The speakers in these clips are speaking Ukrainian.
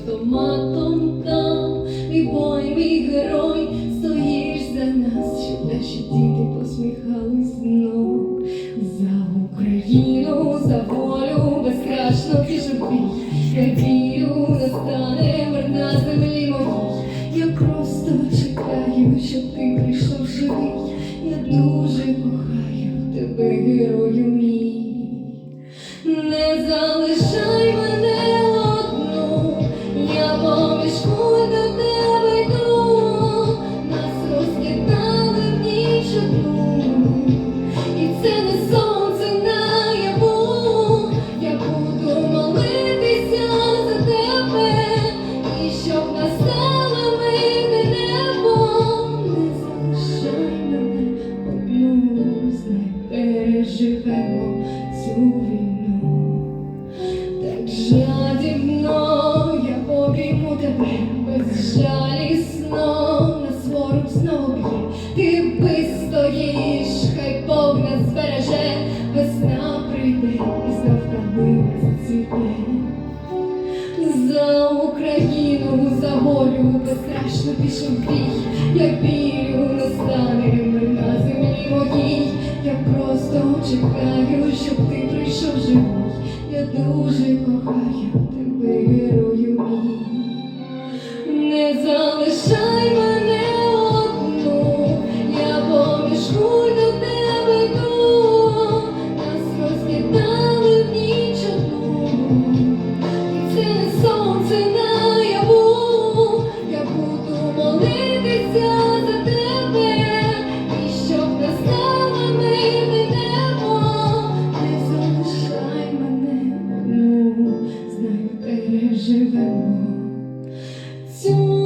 автоматом там, мій бой, мій герой, стоїш за нас, щоб наші діти посміхались знов. За Україну, за волю, безстрашно пішов бій, я вірю, настане мир на землі моїй. Я просто чекаю, щоб ти прийшов живий. Я дуже кохаю тебе, герою мій. Переживемо цю війну. Так жадібно я обійму тебе безжалісно на свору знову б'є. Ти вистоїш, хай Бог нас збереже, весна прийде і знов калина зацвіте. За Україну, за волю безстрашно пішов бій, я вірю, Я просто чекаю, щоб ти прийшов живий. Я дуже кохаю тебе, герою мій. Не залишай знаю, переживемо. Цю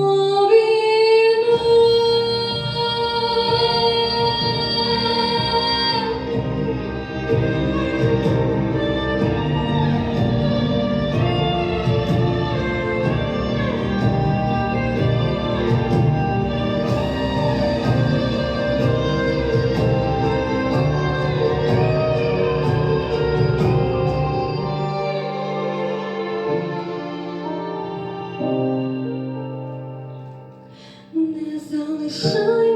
Не залишай